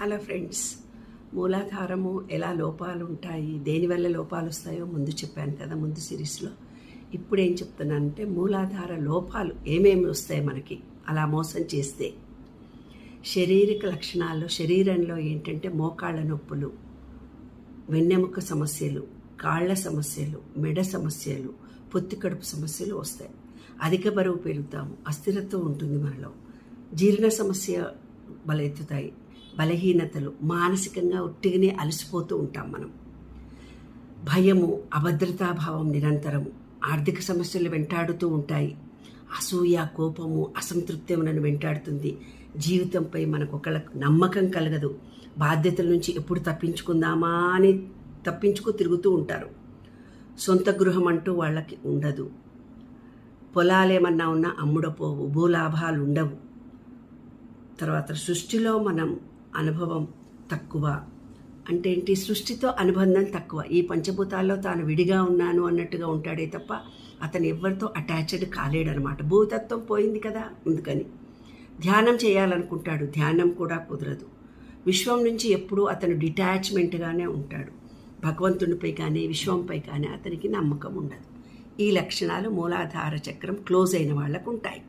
Hello friends మూలాధారము ఎలా లోపాలు ఉంటాయి దేనివల్ల లోపాలు వస్తాయో ముందు చెప్పాను కదా ముందు సిరీస్లో. ఇప్పుడు ఏం చెప్తున్నానంటే మూలాధార లోపాలు ఏమేమి వస్తాయి మనకి? అలా మోసం చేస్తే. శారీరక లక్షణాల్లో శరీరంలో ఏంటంటే మోకాళ్ళ నొప్పులు వెన్నెముక సమస్యలు కాళ్ళ సమస్యలు మెడ సమస్యలు పొత్తి కడుపు సమస్యలు వస్తాయి. అధిక బరువు పెరుగుతాము అస్థిరత్వం ఉంటుంది మనలో. జీర్ణ సమస్య బలెత్తుతాయి. బలహీనతలు మానసికంగా ఉట్టిగానే అలసిపోతూ ఉంటాం మనం. భయము అభద్రతాభావం నిరంతరము ఆర్థిక సమస్యలు వెంటాడుతూ ఉంటాయి. అసూయ కోపము అసంతృప్తి మనను వెంటాడుతుంది. జీవితంపై మనకు ఒకళ్ళ నమ్మకం కలగదు. బాధ్యతల నుంచి ఎప్పుడు తప్పించుకుందామా అని తప్పించుకు తిరుగుతూ ఉంటారు. సొంత గృహం అంటూ వాళ్ళకి ఉండదు. పొలాలేమన్నా ఉన్నా అమ్ముడపోవు. భూలాభాలు ఉండవు తర్వాత సృష్టిలో మనం అనుభవం తక్కువ. అంటే ఏంటి? సృష్టితో అనుబంధం తక్కువ. ఈ పంచభూతాల్లో తాను విడిగా ఉన్నాను అన్నట్టుగా ఉంటాడే తప్ప అతను ఎవరితో అటాచ్డ్ కాలేడనమాట. భూతత్వం పోయింది కదా అందుకని. ధ్యానం చేయాలనుకుంటాడు. ధ్యానం కూడా కుదరదు. విశ్వం నుంచి ఎప్పుడూ అతను డిటాచ్మెంట్గానే ఉంటాడు. భగవంతునిపై కానీ విశ్వంపై కానీ అతనికి నమ్మకం ఉండదు. ఈ లక్షణాలు మూలాధార చక్రం క్లోజ్ అయిన వాళ్ళకు ఉంటాయి.